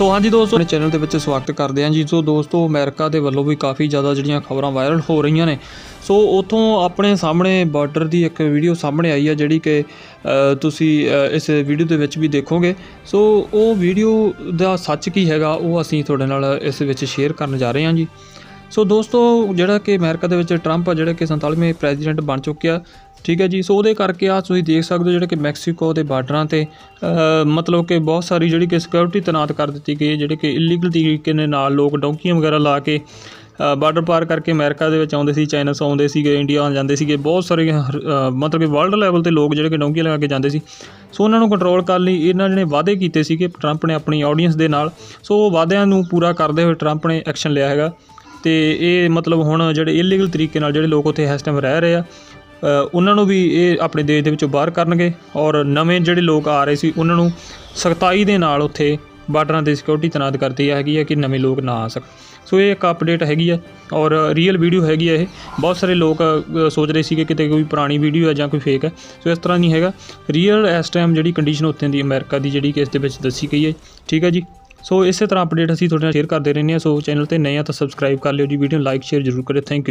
ਸੋ ਹਾਂਜੀ ਦੋਸਤੋ, ਆਪਣੇ ਚੈਨਲ ਦੇ ਵਿੱਚ ਸਵਾਗਤ ਕਰਦੇ ਹਾਂ ਜੀ। ਸੋ ਦੋਸਤੋ, ਅਮਰੀਕਾ ਦੇ ਵੱਲੋਂ ਵੀ ਕਾਫੀ ਜ਼ਿਆਦਾ ਜਿਹੜੀਆਂ ਖਬਰਾਂ ਵਾਇਰਲ ਹੋ ਰਹੀਆਂ ਨੇ। ਸੋ ਉਥੋਂ ਆਪਣੇ ਸਾਹਮਣੇ ਬਾਰਡਰ ਦੀ ਇੱਕ ਵੀਡੀਓ ਸਾਹਮਣੇ ਆਈ ਹੈ ਜਿਹੜੀ ਕਿ ਤੁਸੀਂ ਇਸ ਵੀਡੀਓ ਦੇ ਵਿੱਚ ਵੀ ਦੇਖੋਗੇ। ਸੋ ਉਹ ਵੀਡੀਓ ਦਾ ਸੱਚ ਕੀ ਹੈਗਾ, ਉਹ ਅਸੀਂ ਤੁਹਾਡੇ ਨਾਲ ਇਸ ਵਿੱਚ ਸ਼ੇਅਰ ਕਰਨ ਜਾ ਰਹੇ ਹਾਂ ਜੀ। ਸੋ ਦੋਸਤੋ, ਜਿਹੜਾ ਕਿ ਅਮਰੀਕਾ ਦੇ ਵਿੱਚ ਟਰੰਪ ਆ, ਜਿਹੜਾ ਕਿ 47ਵੇਂ ਪ੍ਰੈਜ਼ੀਡੈਂਟ ਬਣ ਚੁੱਕਿਆ ਠੀਕ ਹੈ ਜੀ। ਸੋ ਉਹਦੇ ਕਰਕੇ ਆ, ਤੁਸੀਂ ਦੇਖ ਸਕਦੇ ਹੋ ਜਿਹੜੇ ਕਿ ਮੈਕਸੀਕੋ ਦੇ ਬਾਰਡਰਾਂ ਤੇ ਮਤਲਬ ਕਿ ਬਹੁਤ ਸਾਰੀ ਜਿਹੜੀ ਕਿ ਸਿਕਿਉਰਿਟੀ ਤੈਨਾਤ ਕਰ ਦਿੱਤੀ ਗਈ ਹੈ, ਜਿਹੜੇ ਕਿ ਇਲੀਗਲ ਤਰੀਕੇ ਦੇ ਨਾਲ ਲੋਕ ਡੌਂਕੀਆਂ ਵਗੈਰਾ ਲਾ ਕੇ ਬਾਰਡਰ ਪਾਰ ਕਰਕੇ ਅਮਰੀਕਾ ਦੇ ਵਿੱਚ ਆਉਂਦੇ ਸੀ ਚਾਈਨਾ ਤੋਂ ਆਉਂਦੇ ਸੀਗੇ ਇੰਡੀਆ ਆ ਜਾਂਦੇ ਸੀਗੇ। ਬਹੁਤ ਸਾਰੇ ਹਰ- ਮਤਲਬ ਕਿ ਵਰਲਡ ਲੈਵਲ ਤੇ ਲੋਕ ਜਿਹੜੇ ਕਿ ਡੌਂਕੀਆਂ ਲਗਾ ਕੇ ਜਾਂਦੇ ਸੀ। ਸੋ ਉਹਨਾਂ ਨੂੰ ਕੰਟਰੋਲ ਕਰਨ ਲਈ ਇਹਨਾਂ ਨੇ ਵਾਅਦੇ ਕੀਤੇ ਸੀਗੇ ਟਰੰਪ ਨੇ ਆਪਣੀ ਆਡੀਅנס ਦੇ ਨਾਲ। ਸੋ ਉਹ ਵਾਅਦਿਆਂ ਨੂੰ ਪੂਰਾ ਕਰਦੇ ਹੋਏ ਟਰੰਪ ਨੇ ਐਕਸ਼ਨ ਲਿਆ ਹੈਗਾ। ਤੇ ਇਹ ਮਤਲਬ ਹੁਣ ਜਿਹੜੇ ਇਲੀਗਲ ਤਰੀਕੇ ਨਾਲ ਜਿਹੜੇ ਲੋਕ ਉੱਥੇ ਇਸ ਟਾਈਮ ਰਹਿ ਰਹੇ ਆ ਉਹਨਾਂ ਨੂੰ ਵੀ ਇਹ ਆਪਣੇ ਦੇਸ਼ ਦੇ ਵਿੱਚੋਂ ਬਾਹਰ ਕਰਨਗੇ ਔਰ ਨਵੇਂ ਜਿਹੜੇ ਲੋਕ ਆ ਰਹੇ ਸੀ, ਉਹਨਾਂ ਨੂੰ ਸਖਤਾਈ ਦੇ ਨਾਲ ਉੱਥੇ ਬਾਰਡਰਾਂ ਤੇ ਸਿਕਿਉਰਿਟੀ ਤੈਨਾਤ ਕਰਤੀ ਹੈਗੀ ਹੈ ਕਿ ਨਵੇਂ ਲੋਕ ਨਾ ਆ ਸਕਣ। ਸੋ ਇਹ ਇੱਕ ਅਪਡੇਟ ਹੈਗੀ ਆ ਔਰ ਰੀਅਲ ਵੀਡੀਓ ਹੈਗੀ ਆ ਇਹ। ਬਹੁਤ ਸਾਰੇ ਲੋਕ ਸੋਚ ਰਹੇ ਸੀਗੇ ਕਿਤੇ ਕੋਈ ਪੁਰਾਣੀ ਵੀਡੀਓ ਹੈ ਜਾਂ ਕੋਈ ਫੇਕ ਹੈ ਸੋ ਇਸ ਤਰ੍ਹਾਂ ਨਹੀਂ ਹੈਗਾ। ਰੀਅਲ ਇਸ ਟਾਈਮ ਜਿਹੜੀ ਕੰਡੀਸ਼ਨ ਉੱਥੇ ਦੀ ਅਮਰੀਕਾ ਦੀ ਜਿਹੜੀ ਕਿ ਇਸ ਦੇ ਵਿੱਚ ਦੱਸੀ ਗਈ ਹੈ। ਠੀਕ ਹੈ ਜੀ? ਸੋ ਇਸੇ ਤਰ੍ਹਾਂ ਅਪਡੇਟ ਅਸੀਂ ਤੁਹਾਡੇ ਨਾਲ ਸ਼ੇਅਰ ਕਰਦੇ ਰਹਿੰਦੇ ਹਾਂ। ਸੋ ਚੈਨਲ ਤੇ ਨਏ ਆ ਤਾਂ ਸਬਸਕ੍ਰਾਈਬ ਕਰ ਲਿਓ ਜੀ। ਵੀਡੀਓ ਨੂੰ ਲਾਈਕ ਸ਼ੇਅਰ ਜ਼ਰੂਰ ਕਰਿਓ। ਥੈਂਕ ਯੂ ਜੀ।